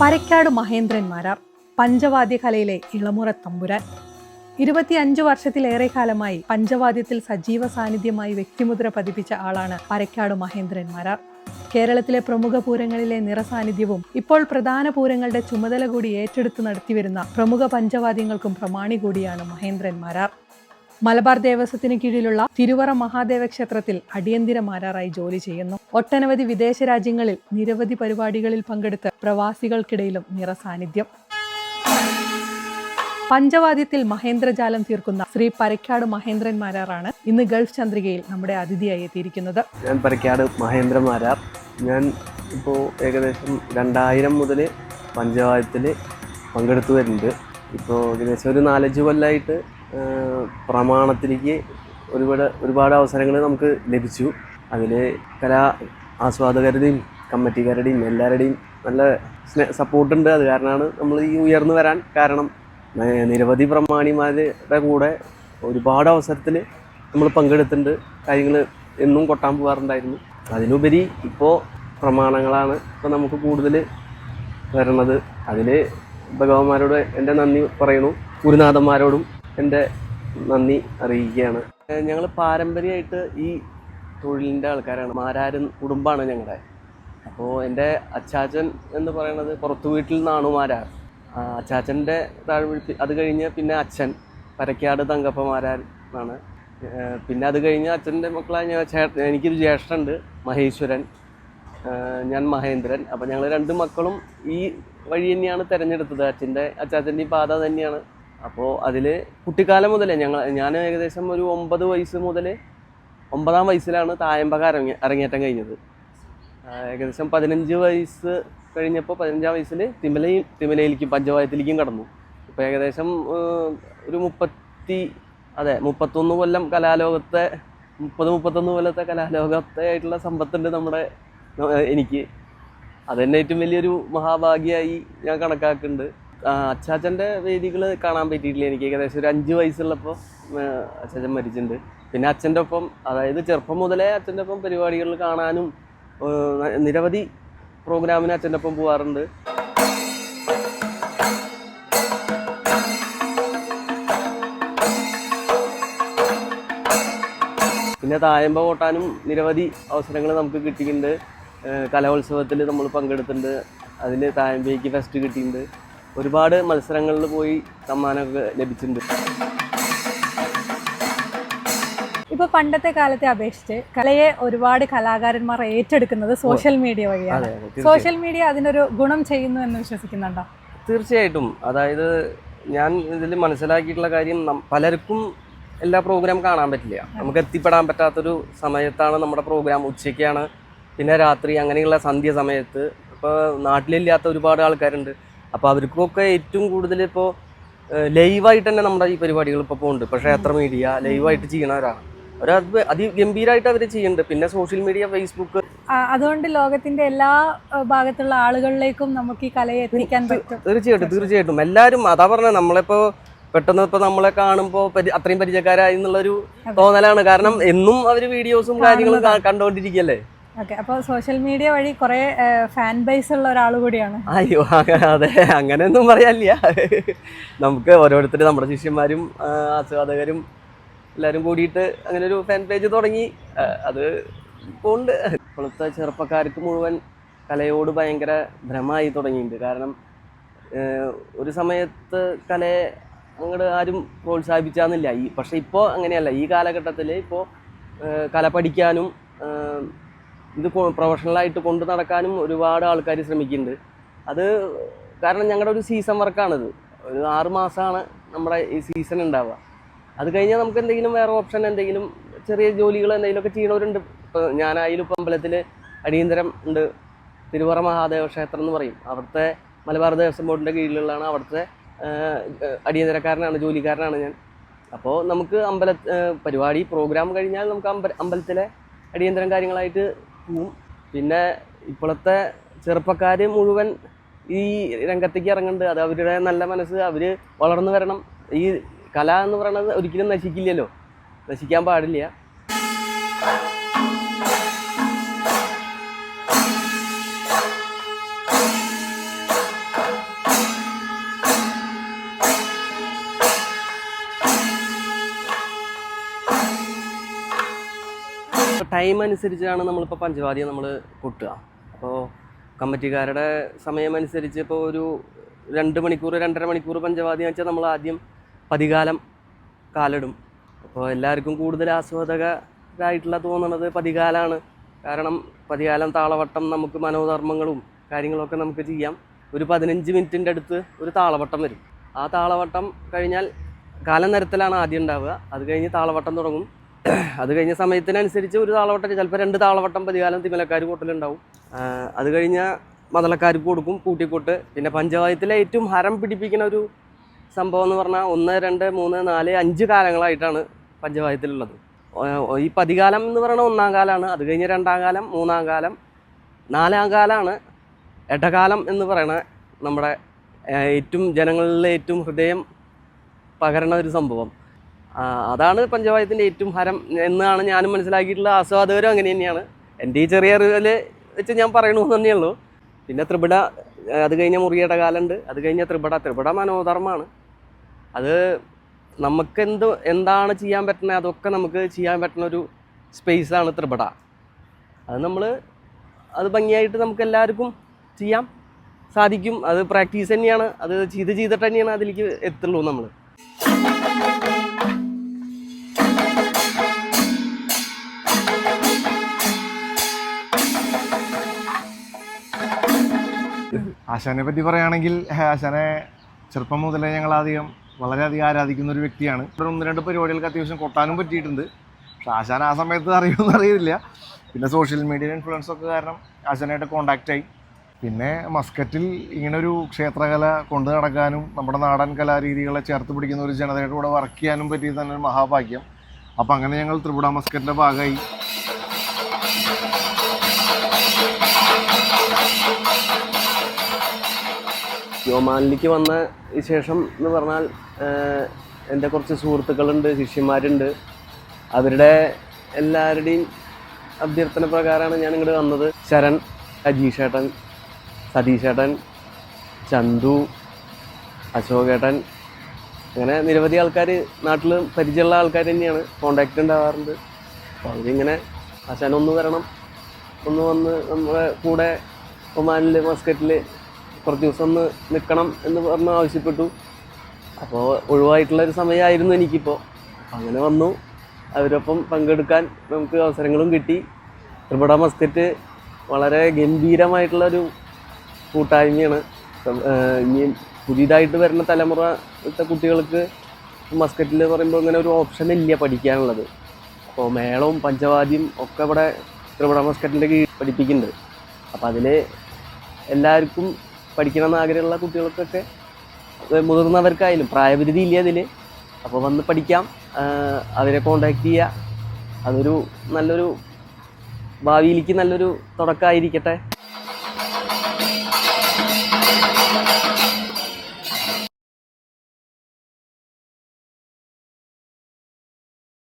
പരക്കാട് മഹേന്ദ്രന്മാരാർ പഞ്ചവാദ്യ കലയിലെ ഇളമുറ തമ്പുരാൻ. ഇരുപത്തിയഞ്ചു വർഷത്തിലേറെ കാലമായി പഞ്ചവാദ്യത്തിൽ സജീവ സാന്നിധ്യമായി വ്യക്തിമുദ്ര പതിപ്പിച്ച ആളാണ് പരക്കാട് മഹേന്ദ്രന്മാരാർ. കേരളത്തിലെ പ്രമുഖ പൂരങ്ങളിലെ നിറസാന്നിധ്യവും ഇപ്പോൾ പ്രധാന പൂരങ്ങളുടെ ചുമതല കൂടി ഏറ്റെടുത്ത് നടത്തിവരുന്ന പ്രമുഖ പഞ്ചവാദ്യങ്ങൾക്കും പ്രമാണി കൂടിയാണ് മഹേന്ദ്രന്മാരാർ. മലബാർ ദേവസ്വത്തിന് കീഴിലുള്ള തിരുവറ മഹാദേവ ക്ഷേത്രത്തിൽ അടിയന്തിര മാരാറായി ജോലി ചെയ്യുന്നു. ഒട്ടനവധി വിദേശ രാജ്യങ്ങളിൽ നിരവധി പരിപാടികളിൽ പങ്കെടുത്ത് പ്രവാസികൾക്കിടയിലും നിറസാന്നിധ്യം പഞ്ചവാദ്യത്തിൽ മഹേന്ദ്രജാലം തീർക്കുന്ന ശ്രീ പരക്കാട് മഹേന്ദ്രൻ മാരാറാണ് ഇന്ന് ഗൾഫ് ചന്ദ്രികയിൽ നമ്മുടെ അതിഥിയായി എത്തിയിരിക്കുന്നത്. ഞാൻ പരക്കാട് മഹേന്ദ്രൻ മാരാർ. ഞാൻ ഇപ്പോൾ ഏകദേശം രണ്ടായിരം മുതൽ പഞ്ചവാദ്യത്തിൽ പങ്കെടുത്തു വരുന്നുണ്ട്. ഇപ്പോൾ ഏകദേശം ഒരു നാലഞ്ച് കൊല്ലമായിട്ട് പ്രമാണത്തിലേക്ക് ഒരുപാട് ഒരുപാട് അവസരങ്ങൾ നമുക്ക് ലഭിച്ചു. അതിൽ കലാ ആസ്വാദകരുടെയും കമ്മിറ്റിക്കാരുടെയും എല്ലാവരുടെയും നല്ല സ്നേ സപ്പോർട്ടുണ്ട് അത് കാരണമാണ് നമ്മൾ ഈ ഉയർന്നു വരാൻ കാരണം. നിരവധി പ്രമാണിമാരുടെ കൂടെ ഒരുപാട് അവസരത്തിൽ നമ്മൾ പങ്കെടുത്തിട്ടുണ്ട്. കാര്യങ്ങൾ എന്നും കൊട്ടാൻ പോകാറുണ്ടായിരുന്നു. അതിനുപരി ഇപ്പോൾ പ്രമാണങ്ങളാണ് ഇപ്പോൾ നമുക്ക് കൂടുതൽ വരണത് അതിൽ ഭഗവാന്മാരോട് എന്റെ നന്ദി പറയുന്നു. ഗുരുനാഥന്മാരോടും എന്റെ നന്ദി അറിയിക്കുകയാണ്. ഞങ്ങൾ പാരമ്പര്യമായിട്ട് ഈ തൊഴിലിന്റെ ആൾക്കാരാണ്. മാരാരൻ കുടുംബമാണ് ഞങ്ങളുടെ. അപ്പോൾ എന്റെ അച്ചാച്ചൻ എന്ന് പറയുന്നത് പുറത്തു വീട്ടിൽ നിന്നാണ് മാരാർ. അച്ചാച്ചന്റെ താഴ്വീഴ്ത്തി അത് കഴിഞ്ഞ് പിന്നെ അച്ഛൻ പരക്കാട് തങ്കപ്പ മാരാർ എന്നാണ് പിന്നെ അത് കഴിഞ്ഞ് അച്ഛന്റെ മക്കളായ ഞാൻ ചേ എനിക്കൊരു ജ്യേഷ്ഠനുണ്ട് മഹേശ്വരൻ. ഞാൻ മഹേന്ദ്രൻ. അപ്പോൾ ഞങ്ങൾ രണ്ട് മക്കളും ഈ വഴി തന്നെയാണ് തിരഞ്ഞെടുത്തത്. അച്ഛന്റെ അച്ചാച്ചന്റെയും പാത തന്നെയാണ്. അപ്പോൾ അതിൽ കുട്ടിക്കാലം മുതലേ ഞങ്ങൾ ഞാൻ ഏകദേശം ഒരു ഒമ്പത് വയസ്സ് മുതൽ ഒമ്പതാം വയസ്സിലാണ് തായമ്പക അരങ്ങ അരങ്ങേറ്റം കഴിഞ്ഞത്. ഏകദേശം പതിനഞ്ച് വയസ്സ് കഴിഞ്ഞപ്പോൾ പതിനഞ്ചാം വയസ്സിൽ തിമലയും തിമലയിലേക്കും പഞ്ചവായത്തിലേക്കും കടന്നു. ഇപ്പോൾ ഏകദേശം ഒരു മുപ്പത്തി അതെ മുപ്പത്തൊന്ന് കൊല്ലം കലാലോകത്തെ മുപ്പത് മുപ്പത്തൊന്ന് കൊല്ലത്തെ കലാലോകത്തെ ആയിട്ടുള്ള സമ്പത്തുണ്ട് നമ്മുടെ എനിക്ക്. അതെന്നെ ഏറ്റവും വലിയൊരു മഹാഭാഗ്യമായി ഞാൻ കണക്കാക്കുന്നുണ്ട്. അച്ചാച്ചന്റെ വേദികൾ കാണാൻ പറ്റിയിട്ടില്ല എനിക്ക്. ഏകദേശം ഒരു അഞ്ച് വയസ്സുള്ളപ്പോൾ അച്ചാച്ചൻ മരിച്ചിട്ടുണ്ട്. പിന്നെ അച്ഛന്റെ ഒപ്പം അതായത് ചെറുപ്പം മുതലേ അച്ഛന്റെ ഒപ്പം പരിപാടികളിൽ കാണാനും നിരവധി പ്രോഗ്രാമിന് അച്ഛന്റെ ഒപ്പം പോകാറുണ്ട് പിന്നെ തായമ്പ ഓട്ടാനും നിരവധി അവസരങ്ങൾ നമുക്ക് കിട്ടിയിട്ടുണ്ട്. കലോത്സവത്തിൽ നമ്മൾ പങ്കെടുത്തിട്ടുണ്ട്. അതിൽ താഴ്മയ്ക്ക് ഫസ്റ്റ് കിട്ടിയിട്ടുണ്ട്. ഒരുപാട് മത്സരങ്ങളിൽ പോയി സമ്മാനമൊക്കെ ലഭിച്ചിട്ടുണ്ട്. ഇപ്പോൾ പണ്ടത്തെ കാലത്തെ അപേക്ഷിച്ച് കലയെ ഒരുപാട് കലാകാരന്മാർ ഏറ്റെടുക്കുന്നത് സോഷ്യൽ മീഡിയ വഴിയാണ്. സോഷ്യൽ മീഡിയ അതിനൊരു ഗുണം ചെയ്യുന്നു എന്ന് വിശ്വസിക്കുന്നുണ്ടോ? തീർച്ചയായിട്ടും. അതായത് ഞാൻ ഇതിൽ മനസ്സിലാക്കിയിട്ടുള്ള കാര്യം പലർക്കും എല്ലാ പ്രോഗ്രാം കാണാൻ പറ്റില്ല. നമുക്ക് എത്തിപ്പെടാൻ പറ്റാത്തൊരു സമയത്താണ് നമ്മുടെ പ്രോഗ്രാം ഉച്ചയ്ക്കാണ്. പിന്നെ രാത്രി അങ്ങനെയുള്ള സന്ധ്യ സമയത്ത് ഇപ്പോൾ നാട്ടിലില്ലാത്ത ഒരുപാട് ആൾക്കാരുണ്ട്. അപ്പോൾ അവർക്കൊക്കെ ഏറ്റവും കൂടുതൽ ഇപ്പോൾ ലൈവായിട്ട് തന്നെ നമ്മുടെ ഈ പരിപാടികൾ ഇപ്പോൾ പോകുന്നുണ്ട് ഇപ്പോൾ ക്ഷേത്ര മീഡിയ ലൈവായിട്ട് ചെയ്യണവരാണ് അവരത് അത് അതിഗംഭീരമായിട്ട് അവർ ചെയ്യുന്നുണ്ട്. പിന്നെ സോഷ്യൽ മീഡിയ ഫേസ്ബുക്ക് അതുകൊണ്ട് ലോകത്തിന്റെ എല്ലാ ഭാഗത്തുള്ള ആളുകളിലേക്കും നമുക്ക് ഈ കലയെ എത്തിക്കാൻ പറ്റും. തീർച്ചയായിട്ടും തീർച്ചയായിട്ടും. എല്ലാവരും അതാ പറഞ്ഞത് നമ്മളിപ്പോ പെട്ടെന്ന് ഇപ്പൊ നമ്മളെ കാണുമ്പോൾ അത്രയും പരിചയക്കാരായി എന്നുള്ളൊരു തോന്നലാണ്. കാരണം എന്നും അവർ വീഡിയോസും കാര്യങ്ങളും കണ്ടുകൊണ്ടിരിക്കുകയല്ലേ ഓക്കെ അപ്പോൾ സോഷ്യൽ മീഡിയ വഴി കുറേ ഫാൻ ബേസ് ഉള്ള ഒരാൾ കൂടിയാണ്. അയ്യോ അതെ അങ്ങനെയൊന്നും പറയാനില്ല. നമുക്ക് ഓരോരുത്തർ നമ്മുടെ ശിഷ്യന്മാരും ആസ്വാദകരും എല്ലാവരും കൂടിയിട്ട് അങ്ങനെ ഒരു ഫാൻ പേജ് തുടങ്ങി അത് പോണ്ട്. ഇപ്പോഴത്തെ ചെറുപ്പക്കാർക്ക് മുഴുവൻ കലയോട് ഭയങ്കര ഭ്രമമായി തുടങ്ങിയിട്ടുണ്ട്. കാരണം ഒരു സമയത്ത് കലയെ അങ്ങോട്ട് ആരും പ്രോത്സാഹിപ്പിച്ചാന്നില്ല. ഈ പക്ഷെ ഇപ്പോൾ അങ്ങനെയല്ല. ഈ കാലഘട്ടത്തിൽ ഇപ്പോൾ കല പഠിക്കാനും ഇത് പ്രൊഫഷണലായിട്ട് കൊണ്ടു നടക്കാനും ഒരുപാട് ആൾക്കാർ ശ്രമിക്കുന്നുണ്ട്. അത് കാരണം ഞങ്ങളുടെ ഒരു സീസൺ വർക്കാണിത് ഒരു ആറ് മാസമാണ് നമ്മുടെ ഈ സീസൺ ഉണ്ടാവുക അത് കഴിഞ്ഞാൽ നമുക്ക് എന്തെങ്കിലും വേറെ ഓപ്ഷൻ എന്തെങ്കിലും ചെറിയ ജോലികൾ എന്തെങ്കിലുമൊക്കെ ചെയ്യണവരുണ്ട്. ഇപ്പോൾ ഞാനായാലും ഇപ്പം അമ്പലത്തിൽ അടിയന്തരം ഉണ്ട് തിരുവറ മഹാദേവ ക്ഷേത്രം എന്ന് പറയും. അവിടുത്തെ മലബാർ ദേവസ്വം ബോർഡിന്റെ കീഴിലുള്ളതാണ് അവിടുത്തെ അടിയന്തരക്കാരനാണ് ജോലിക്കാരനാണ് ഞാൻ. അപ്പോൾ നമുക്ക് അമ്പല പരിപാടി പ്രോഗ്രാം കഴിഞ്ഞാൽ നമുക്ക് അമ്പല അമ്പലത്തിലെ അടിയന്തരം കാര്യങ്ങളായിട്ട് പോവും പിന്നെ ഇപ്പോഴത്തെ ചെറുപ്പക്കാർ മുഴുവൻ ഈ രംഗത്തേക്ക് ഇറങ്ങുന്നുണ്ട്. അത് അവരുടെ നല്ല മനസ്സ് അവർ വളർന്നു വരണം. ഈ കല എന്ന് പറയുന്നത് ഒരിക്കലും നശിക്കില്ലല്ലോ. നശിക്കാൻ പാടില്ല. ടൈം അനുസരിച്ചാണ് നമ്മളിപ്പോൾ പഞ്ചവാദ്യം നമ്മൾ കൊട്ടുക. അപ്പോൾ കമ്മിറ്റിക്കാരുടെ സമയം അനുസരിച്ച് ഇപ്പോൾ ഒരു രണ്ട് മണിക്കൂർ രണ്ടര മണിക്കൂർ പഞ്ചവാദ്യം വെച്ചാൽ നമ്മൾ ആദ്യം പതികാലം കാലിടും. അപ്പോൾ എല്ലാവർക്കും കൂടുതൽ ആസ്വാദകരായിട്ടുള്ള തോന്നുന്നത് പതികാലാണ്. കാരണം പതികാലം താളവട്ടം നമുക്ക് മനോധർമ്മങ്ങളും കാര്യങ്ങളൊക്കെ നമുക്ക് ചെയ്യാം. ഒരു പതിനഞ്ച് മിനിറ്റിന്റെ അടുത്ത് ഒരു താളവട്ടം വരും. ആ താളവട്ടം കഴിഞ്ഞാൽ കാലം നിരത്തിലാണ് ആദ്യം ഉണ്ടാവുക. അത് കഴിഞ്ഞ് താളവട്ടം തുടങ്ങും. അത് കഴിഞ്ഞ സമയത്തിനനുസരിച്ച് ഒരു താളവട്ടം ചിലപ്പോൾ രണ്ട് താളവട്ടം പതികാലം തിമലക്കാർ കൂട്ടലുണ്ടാവും. അത് കഴിഞ്ഞ മതലക്കാർക്ക് കൊടുക്കും കൂട്ടിക്കൂട്ട്. പിന്നെ പഞ്ചവായത്തിലെ ഏറ്റവും ഹരം പിടിപ്പിക്കുന്ന ഒരു സംഭവം എന്ന് പറഞ്ഞാൽ ഒന്ന് രണ്ട് മൂന്ന് നാല് അഞ്ച് കാലങ്ങളായിട്ടാണ് പഞ്ചായത്തിലുള്ളത് ഈ പതികാലം എന്ന് പറയുന്നത് ഒന്നാം കാലമാണ് അത് കഴിഞ്ഞ് രണ്ടാം കാലം മൂന്നാം കാലം നാലാം കാലമാണ് ഇടകാലം എന്ന് പറയണ നമ്മുടെ ഏറ്റവും ജനങ്ങളിലെ ഏറ്റവും ഹൃദയം പകരണ ഒരു സംഭവം. അതാണ് പഞ്ചവായത്തിന്റെ ഏറ്റവും ഹരം എന്നാണ് ഞാനും മനസ്സിലാക്കിയിട്ടുള്ള ആസ്വാദകരും അങ്ങനെ തന്നെയാണ്. എന്റെ ഈ ചെറിയ അറിവിൽ വെച്ച് ഞാൻ പറയണമെന്ന് തന്നെയുള്ളൂ പിന്നെ ത്രിപുട അത് കഴിഞ്ഞ മുറിയുടെ കാലുണ്ട് അത് കഴിഞ്ഞ ത്രിപുട ത്രിപുട മനോധർമ്മമാണ്. അത് നമുക്ക് എന്ത് എന്താണ് ചെയ്യാൻ പറ്റുന്നത്? അതൊക്കെ നമുക്ക് ചെയ്യാൻ പറ്റുന്ന ഒരു സ്പേസാണ് ത്രിപുട. അത് നമ്മൾ അത് ഭംഗിയായിട്ട് നമുക്ക് എല്ലാവർക്കും ചെയ്യാം സാധിക്കും. അത് പ്രാക്ടീസ് തന്നെയാണ്. അത് ചെയ്ത് ചെയ്തിട്ട് തന്നെയാണ് അതിലേക്ക് എത്തുള്ളൂ നമ്മൾ. ആശാനെ പറ്റി പറയുകയാണെങ്കിൽ ആശാനെ ചെറുപ്പം മുതലേ ഞങ്ങൾ അധികം വളരെയധികം ആരാധിക്കുന്ന ഒരു വ്യക്തിയാണ്. ഒന്ന് രണ്ട് പരിപാടികൾക്ക് അത്യാവശ്യം കൊട്ടാനും പറ്റിയിട്ടുണ്ട്. പക്ഷെ ആശാൻ ആ സമയത്ത് അറിയുമെന്ന് അറിയില്ല പിന്നെ സോഷ്യൽ മീഡിയ ഇൻഫ്ലുവൻസ് ഒക്കെ കാരണം ആശാനായിട്ട് കോണ്ടാക്റ്റ് ആയി. പിന്നെ മസ്കറ്റിൽ ഇങ്ങനൊരു ക്ഷേത്രകല കൊണ്ടു നടക്കാനും നമ്മുടെ നാടൻ കലാരീതികളെ ചേർത്ത് പിടിക്കുന്ന ഒരു ജനതയുടെ കൂടെ വർക്ക് ചെയ്യാനും പറ്റിയത് തന്നെ ഒരു മഹാഭാഗ്യം. അപ്പോൾ അങ്ങനെ ഞങ്ങൾ ത്രിപുട മസ്കറ്റിന്റെ ഭാഗമായി യോമാനിലേക്ക് വന്ന ശേഷം എന്ന് പറഞ്ഞാൽ എന്റെ കുറച്ച് സുഹൃത്തുക്കളുണ്ട് ശിഷ്യന്മാരുണ്ട്. അവരുടെ എല്ലാവരുടെയും അഭ്യർത്ഥന പ്രകാരമാണ് ഞാൻ ഇങ്ങോട്ട് വന്നത്. ശരൺ അജീഷേട്ടൻ സതീഷേട്ടൻ ചന്തു അശോകേട്ടൻ. അങ്ങനെ നിരവധി ആൾക്കാർ നാട്ടിൽ പരിചയമുള്ള ആൾക്കാർ തന്നെയാണ്. കോണ്ടാക്റ്റ് ഉണ്ടാവാറുണ്ട്. അപ്പോൾ അവരിങ്ങനെ ആശാൻ ഒന്ന് വരണം. ഒന്ന് വന്ന് നമ്മുടെ കൂടെ ഒമാനിൽ മസ്കറ്റിൽ കുറച്ച് ദിവസം ഒന്ന് നിൽക്കണം എന്ന് പറഞ്ഞ് ആവശ്യപ്പെട്ടു. അപ്പോൾ ഒഴിവായിട്ടുള്ള ഒരു സമയമായിരുന്നു എനിക്കിപ്പോൾ അങ്ങനെ വന്നു. അവരൊപ്പം പങ്കെടുക്കാൻ നമുക്ക് അവസരങ്ങളും കിട്ടി. ത്രിപുട മസ്കറ്റ് വളരെ ഗംഭീരമായിട്ടുള്ളൊരു കൂട്ടായ്മയാണ്. ഇനി പുതിയതായിട്ട് വരുന്ന തലമുറത്തെ കുട്ടികൾക്ക് മസ്കറ്റിൽ പറയുമ്പോൾ ഇങ്ങനെ ഒരു ഓപ്ഷൻ ഇല്ല പഠിക്കാനുള്ളത്. അപ്പോൾ മേളവും പഞ്ചവാദ്യം ഒക്കെ ഇവിടെ ത്രിപുട മസ്കറ്റിന്റെ കീഴിൽ പഠിപ്പിക്കുന്നുണ്ട്. അപ്പോൾ അതിൽ എല്ലാവർക്കും പഠിക്കണമെന്ന് ആഗ്രഹമുള്ള കുട്ടികൾക്കൊക്കെ മുതിർന്നവർക്കായാലും പ്രായപരിധി ഇല്ല അതിൽ അപ്പോൾ വന്ന് പഠിക്കാം. അവരെ കോണ്ടാക്ട് ചെയ്യുക അതൊരു നല്ലൊരു ഭാവിയിലേക്ക് നല്ലൊരു തുടക്കമായിരിക്കട്ടെ